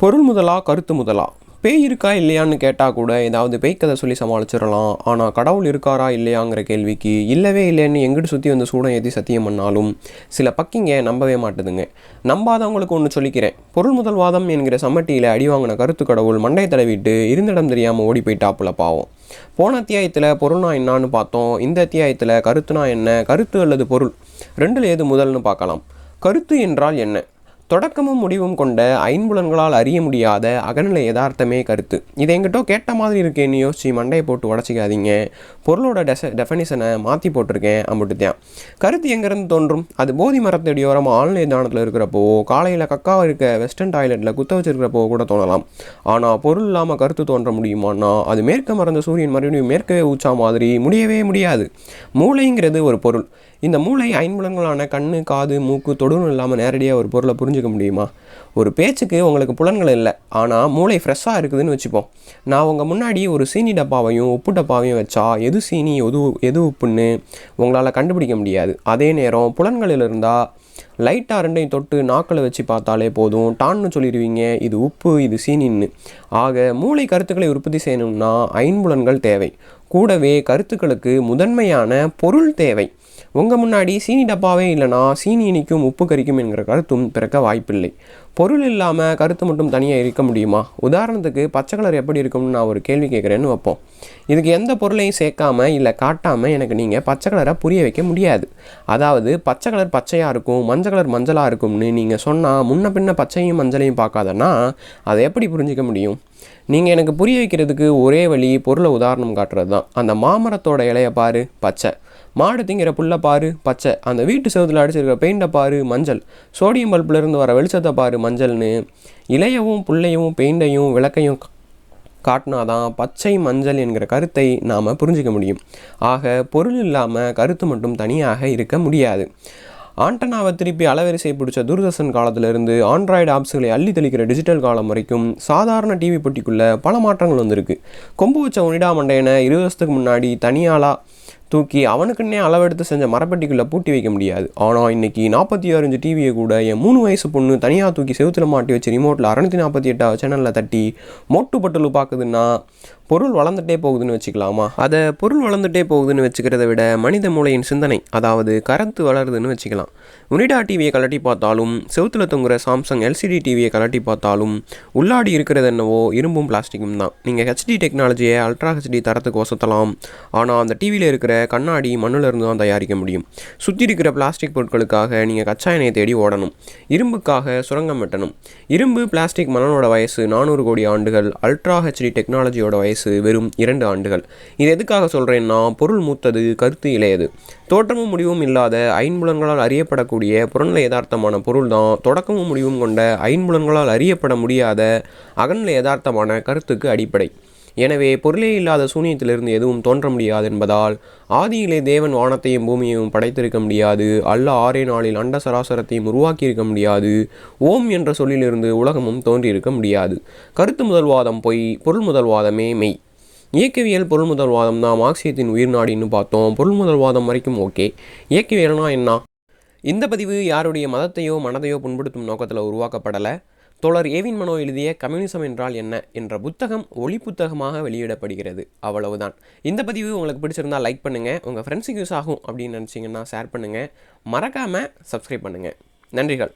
பொருள் முதலா கருத்து முதலா? பேய் இருக்கா இல்லையான்னு கேட்டால் கூட ஏதாவது பேய் கதை சொல்லி சமாளிச்சிடலாம். ஆனால் கடவுள் இருக்காரா இல்லையாங்கிற கேள்விக்கு இல்லவே இல்லைன்னு எங்கிட்டு சுற்றி வந்து சூடம் ஏற்றி சத்தியம் பண்ணாலும் சில பக்கிங்க நம்பவே மாட்டுதுங்க. நம்பாதவங்களுக்கு ஒன்று சொல்லிக்கிறேன். பொருள் முதல்வாதம் என்கிற சம்மட்டியில் அடி வாங்கின கருத்து கடவுள் மண்டை தடவிட்டு இருந்திடம் தெரியாமல் ஓடி போயிட்டாப்புல பாவம். போன அத்தியாயத்தில் பொருள்னா என்னான்னு பார்த்தோம். இந்த அத்தியாயத்தில் கருத்துனா என்ன? கருத்து அல்லது பொருள்? ரெண்டில் எது முதல்னு பார்க்கலாம். கருத்து என்றால் என்ன? தொடக்கமும் முடிவும் கொண்ட ஐம்புலன்களால் அறிய முடியாத அகநிலை யதார்த்தமே கருத்து. இதை எங்கிட்ட கேட்ட மாதிரி இருக்கேன்னு யோசிச்சு மண்டையை போட்டு உடச்சிக்காதீங்க. பொருளோட டெச டெஃபனிஷனை மாற்றி போட்டிருக்கேன் அம்பிட்டுத்தான் கருத்து எங்கேருந்து தோன்றும்? அது போதி மரத்தடியோரமாக ஆழ்நிலை தானத்தில் இருக்கிறப்போ காலையில் கக்காவை இருக்க வெஸ்டர்ன் டாய்லெட்டில் குத்த வச்சிருக்கிறப்போ கூட தோணலாம். ஆனால் பொருள் இல்லாமல் கருத்து தோன்ற முடியுமான்னா அது மேற்க மறந்த சூரியன் மறுபடியும் மேற்கவே ஊச்சா மாதிரி முடியவே முடியாது. மூளைங்கிறது ஒரு பொருள். இந்த மூளை ஐம்புலன்களான கண்ணு காது மூக்கு தொடுன்னு இல்லாமல் நேரடியாக ஒரு பொருளை புரிஞ்சுக்க முடியுமா? ஒரு பேச்சுக்கு உங்களுக்கு புலன்கள் இல்லை. ஆனால் மூளை ஃப்ரெஷ்ஷாக இருக்குதுன்னு வச்சுப்போம். நான் உங்கள் முன்னாடி ஒரு சீனி டப்பாவையும் உப்பு டப்பாவையும் வச்சா எது சீனி எது எது உப்புன்னு உங்களால் கண்டுபிடிக்க முடியாது. அதே நேரம் புலன்களில் இருந்தால் லைட்டாக ரெண்டையும் தொட்டு நாக்களை வச்சு பார்த்தாலே போதும். டான்னு சொல்லிடுவீங்க இது உப்பு இது சீனின்னு. ஆக மூளை கருத்துக்களை உற்பத்தி செய்யணும்னா ஐம்புலன்கள் தேவை. கூடவே கருத்துக்களுக்கு முதன்மையான பொருள் தேவை. உங்கள் முன்னாடி சீனி டப்பாவே இல்லைனா சீனி இனிக்கும் உப்பு கறிக்கும் என்கிற கருத்தும் பிறக்க வாய்ப்பில்லை. பொருள் இல்லாமல் கருத்து மட்டும் தனியாக இருக்க முடியுமா? உதாரணத்துக்கு பச்சை கலர் எப்படி இருக்கும்னு நான் ஒரு கேள்வி கேட்குறேன்னு வைப்போம். இதுக்கு எந்த பொருளையும் சேர்க்காம இல்லை காட்டாமல் எனக்கு நீங்கள் பச்சை கலரை புரிய வைக்க முடியாது. அதாவது பச்சை கலர் பச்சையாக இருக்கும் மஞ்சள் கலர் மஞ்சளாக இருக்கும்னு நீங்கள் சொன்னால் முன்ன பின்ன பச்சையும் மஞ்சளையும் பார்க்காதன்னா அதை எப்படி புரிஞ்சிக்க முடியும்? நீங்கள் எனக்கு புரிய வைக்கிறதுக்கு ஒரே வழி பொருளை உதாரணம் காட்டுறது தான் அந்த மாமரத்தோட இலையை பாரு பச்சை. மாடு திங்கிற புல்லை பாரு பச்சை. அந்த வீட்டு செவத்தில் அடிச்சிருக்கிற பெயிண்டை பாரு மஞ்சள். சோடியம் பல்பிலிருந்து வர வெளிச்சத்தை பாரு மஞ்சள்னு. இலையவும் புள்ளையும் பெயிண்டையும் விளக்கையும் காட்டினாதான் பச்சை மஞ்சள் என்கிற கருத்தை நாம் புரிஞ்சிக்க முடியும். ஆக பொருள் இல்லாமல் கருத்து மட்டும் தனியாக இருக்க முடியாது. ஆண்டனாவை திருப்பி அலவரிசை பிடிச்ச தூர்தர்ஷன் காலத்திலிருந்து ஆண்ட்ராய்டு ஆப்ஸ்களை அள்ளி தெளிக்கிற டிஜிட்டல் காலம் வரைக்கும் சாதாரண டிவி பெட்டிக்குள்ளே பல மாற்றங்கள் வந்திருக்கு. கொம்பு வச்ச ஒனிடா மண்டையனை இருபது வருஷத்துக்கு முன்னாடி தனியாளாக தூக்கி அவனுக்குன்னே அளவெடுத்து செஞ்ச மரப்பெட்டிக்குள்ளே பூட்டி வைக்க முடியாது. ஆனால் இன்றைக்கி நாற்பத்தி ஆறு இன்ச்சு டிவியை கூட என் மூணு வயசு பொண்ணு தனியாக தூக்கி செவுத்துல மாட்டி வச்சு ரிமோட்டில் அறநூற்றி நாற்பத்தி எட்டாவது சேனலில் தட்டி மோட்டு பட்டலு பார்க்குதுன்னா பொருள் வளர்ந்துட்டே போகுதுன்னு வச்சுக்கலாமா? அதை பொருள் வளர்ந்துட்டே போகுதுன்னு வச்சுக்கிறத விட மனித மூளையின் சிந்தனை அதாவது கரத்து வளருதுன்னு வச்சுக்கலாம். உனிடா டிவியை கலட்டி பார்த்தாலும் செவுத்தில் தொங்குற சாம்சங் எல்சிடி டிவியை கலட்டி பார்த்தாலும் உள்ளாடி இருக்கிறது என்னவோ இரும்பும் பிளாஸ்டிக்கும் தான். நீங்கள் ஹெச்டி டெக்னாலஜியை அல்ட்ரா ஹெச்டி தரத்துக்கு ஒசத்தலாம். ஆனால் அந்த டிவியில் இருக்கிற கண்ணாடி மண்ணுல இருந்து தான் தயாரிக்க முடியும். சுற்றி இருக்கிற பிளாஸ்டிக் பொருட்களுக்காக நீங்கள் கச்சா எண்ணெயை தேடி ஓடணும். இரும்புக்காக சுரங்கம் வெட்டணும். இரும்பு பிளாஸ்டிக் மணலோட வயசு நானூறு கோடி ஆண்டுகள் அல்ட்ரா ஹெச்டி டெக்னாலஜியோட வயசு வெறும் இரண்டு ஆண்டுகள். இது எதுக்காக சொல்கிறேன்னா பொருள் மூத்தது கருத்து இளையது. தோற்றமும் முடிவும் இல்லாத ஐன்புலன்களால் அறியப்படக்கூடிய புறநிலை யதார்த்தமான பொருள் தான் தொடக்கமும் முடிவும் கொண்ட ஐன்புலன்களால் அறியப்பட முடியாத அகநிலை யதார்த்தமான கருத்துக்கு அடிப்படை. எனவே பொருளே இல்லாத சூனியத்திலிருந்து எதுவும் தோன்ற முடியாது என்பதால் ஆதியிலே தேவன் வானத்தையும் பூமியையும் படைத்திருக்க முடியாது அல்ல ஆறே நாளில் அண்ட சராசரத்தையும் உருவாக்கியிருக்க முடியாது ஓம் என்ற சொல்லிலிருந்து உலகமும் தோன்றியிருக்க முடியாது. கருத்து முதல்வாதம் பொய் பொருள் முதல்வாதமே மெய். இயக்கவியல் பொருள் முதல்வாதம் தான் மார்க்சியத்தின் உயிர்நாடின்னு பார்த்தோம் பொருள் முதல்வாதம் வரைக்கும் ஓகே. இயக்கவியல்னா என்ன? இந்த பதிவு யாருடைய மதத்தையோ மனதையோ புண்படுத்தும் நோக்கத்தில் உருவாக்கப்படலை. தோழர் ஏவின் மனோ எழுதிய கம்யூனிசம் என்றால் என்ன என்ற புத்தகம் ஒளி புத்தகமாக வெளியிடப்படுகிறது. அவ்வளவுதான். இந்த பதிவு உங்களுக்கு பிடிச்சிருந்தா லைக் பண்ணுங்கள் உங்கள் ஃப்ரெண்ட்ஸுக்கு யூஸ் ஆகும் அப்படின்னு நினச்சிங்கன்னா ஷேர் பண்ணுங்கள் மறக்காமல் சப்ஸ்கிரைப் பண்ணுங்கள் நன்றிகள்.